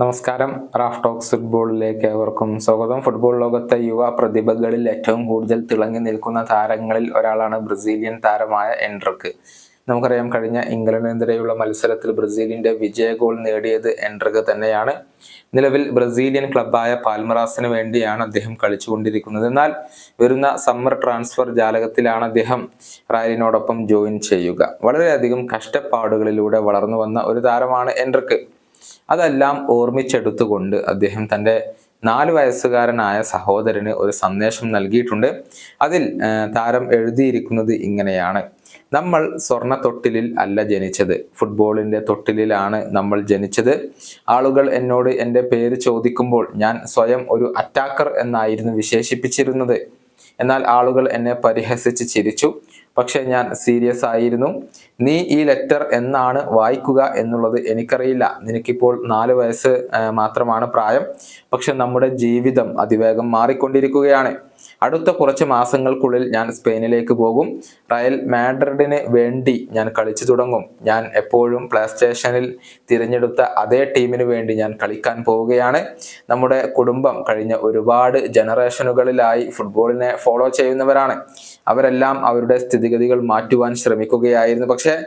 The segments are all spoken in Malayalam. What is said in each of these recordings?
നമസ്കാരം. റാഫ് ടോക്സ് ഫുട്ബോളിലേക്ക് ഏവർക്കും സ്വാഗതം. ഫുട്ബോൾ ലോകത്തെ യുവ പ്രതിഭകളിൽ ഏറ്റവും കൂടുതൽ തിളങ്ങി നിൽക്കുന്ന താരങ്ങളിൽ ഒരാളാണ് ബ്രസീലിയൻ താരമായ എൻഡ്രക്ക്. നമുക്കറിയാം കഴിഞ്ഞ ഇംഗ്ലണ്ടിനെതിരെയുള്ള മത്സരത്തിൽ ബ്രസീലിന്റെ വിജയ ഗോൾ നേടിയത് എൻഡ്രക്ക് തന്നെയാണ്. നിലവിൽ ബ്രസീലിയൻ ക്ലബായ പാൽമറാസിന് വേണ്ടിയാണ് അദ്ദേഹം കളിച്ചുകൊണ്ടിരിക്കുന്നത്. എന്നാൽ വരുന്ന സമ്മർ ട്രാൻസ്ഫർ ജാലകത്തിലാണ് അദ്ദേഹം റയലിനോടൊപ്പം ജോയിൻ ചെയ്യുക. വളരെയധികം കഷ്ടപ്പാടുകളിലൂടെ വളർന്നു വന്ന ഒരു താരമാണ് എൻട്രക്ക് അതെല്ലാം ഓർമ്മിച്ചെടുത്തുകൊണ്ട് അദ്ദേഹം തന്റെ നാല് വയസ്സുകാരനായ സഹോദരന് ഒരു സന്ദേശം നൽകിയിട്ടുണ്ട്. അതിൽ താരം എഴുതിയിരിക്കുന്നത് ഇങ്ങനെയാണ്. നമ്മൾ സ്വർണ തൊട്ടിലിൽ അല്ല ജനിച്ചത്. ഫുട്ബോളിന്റെ തൊട്ടിലിലാണ് നമ്മൾ ജനിച്ചത്. ആളുകൾ എന്നോട് എന്റെ പേര് ചോദിക്കുമ്പോൾ ഞാൻ സ്വയം ഒരു അറ്റാക്കർ എന്നായിരുന്നു വിശേഷിപ്പിച്ചിരുന്നത്. എന്നാൽ ആളുകൾ എന്നെ പരിഹസിച്ച് ചിരിച്ചു. പക്ഷേ ഞാൻ സീരിയസ് ആയിരുന്നു. നീ ഈ ലെറ്റർ എന്നാണ് വായിക്കുക എന്നുള്ളത് എനിക്കറിയില്ല. നിനക്കിപ്പോൾ നാല് വയസ്സ് മാത്രമാണ് പ്രായം. പക്ഷെ നമ്മുടെ ജീവിതം അതിവേഗം മാറിക്കൊണ്ടിരിക്കുകയാണ്. അടുത്ത കുറച്ച് മാസങ്ങൾക്കുള്ളിൽ ഞാൻ സ്പെയിനിലേക്ക് പോകും. റയൽ മാഡ്രിഡിന് വേണ്ടി ഞാൻ കളിച്ചു തുടങ്ങും. ഞാൻ എപ്പോഴും പ്ലേ സ്റ്റേഷനിൽ തിരഞ്ഞെടുത്ത അതേ ടീമിന് വേണ്ടി ഞാൻ കളിക്കാൻ പോവുകയാണ്. നമ്മുടെ കുടുംബം കഴിഞ്ഞ ഒരുപാട് ജനറേഷനുകളിലായി ഫുട്ബോളിനെ ഫോളോ ചെയ്യുന്നവരാണ്. അവരെല്ലാം അവരുടെ സ്ഥിതിഗതികൾ മാറ്റുവാൻ ശ്രമിക്കുകയായിരുന്നു. പക്ഷേ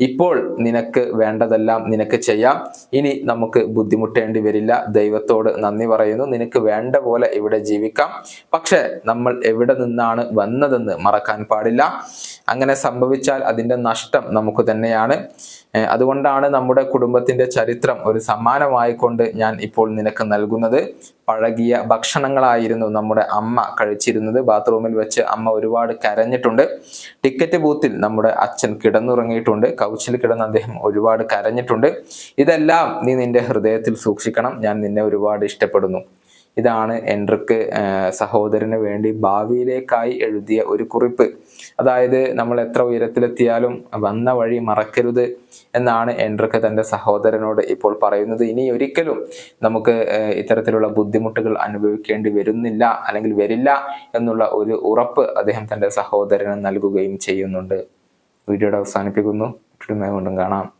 ഇപ്പോൾ നിനക്ക് വേണ്ടതെല്ലാം നിനക്ക് ചെയ്യാം. ഇനി നമുക്ക് ബുദ്ധിമുട്ടേണ്ടി വരില്ല. ദൈവത്തോട് നന്ദി പറയുന്നു. നിനക്ക് വേണ്ട പോലെ ഇവിടെ ജീവിക്കാം. പക്ഷേ നമ്മൾ എവിടെ നിന്നാണ് വന്നതെന്ന് മറക്കാൻ പാടില്ല. അങ്ങനെ സംഭവിച്ചാൽ അതിന്റെ നഷ്ടം നമുക്ക് തന്നെയാണ്. അതുകൊണ്ടാണ് നമ്മുടെ കുടുംബത്തിന്റെ ചരിത്രം ഒരു സമ്മാനമായിക്കൊണ്ട് ഞാൻ ഇപ്പോൾ നിനക്ക് നൽകുന്നത്. പഴകിയ ഭക്ഷണങ്ങളായിരുന്നു നമ്മുടെ അമ്മ കഴിച്ചിരുന്നത്. ബാത്റൂമിൽ വെച്ച് അമ്മ ഒരുപാട് കരഞ്ഞിട്ടുണ്ട്. ടിക്കറ്റ് ബൂത്തിൽ നമ്മുടെ അച്ഛൻ കിടന്നുറങ്ങിയിട്ടുണ്ട്. കൗച്ചിൽ കിടന്ന് അദ്ദേഹം ഒരുപാട് കരഞ്ഞിട്ടുണ്ട്. ഇതെല്ലാം നീ നിന്റെ ഹൃദയത്തിൽ സൂക്ഷിക്കണം. ഞാൻ നിന്നെ ഒരുപാട് ഇഷ്ടപ്പെടുന്നു. ഇതാണ് എൻട്രിക്ക് സഹോദരന് വേണ്ടി ഭാവിയിലേക്കായി എഴുതിയ ഒരു കുറിപ്പ്. അതായത് നമ്മൾ എത്ര ഉയരത്തിലെത്തിയാലും വന്ന വഴി മറക്കരുത് എന്നാണ് എൻട്രിക്ക് തന്റെ സഹോദരനോട് ഇപ്പോൾ പറയുന്നത്. ഇനി ഒരിക്കലും നമുക്ക് ഇത്തരത്തിലുള്ള ബുദ്ധിമുട്ടുകൾ അനുഭവിക്കേണ്ടി വരുന്നില്ല അല്ലെങ്കിൽ വരില്ല എന്നുള്ള ഒരു ഉറപ്പ് അദ്ദേഹം തന്റെ സഹോദരന് നൽകുകയും ചെയ്യുന്നുണ്ട്. വീഡിയോയുടെ അവസാനിപ്പിക്കുന്നു. വീണ്ടും കാണാം.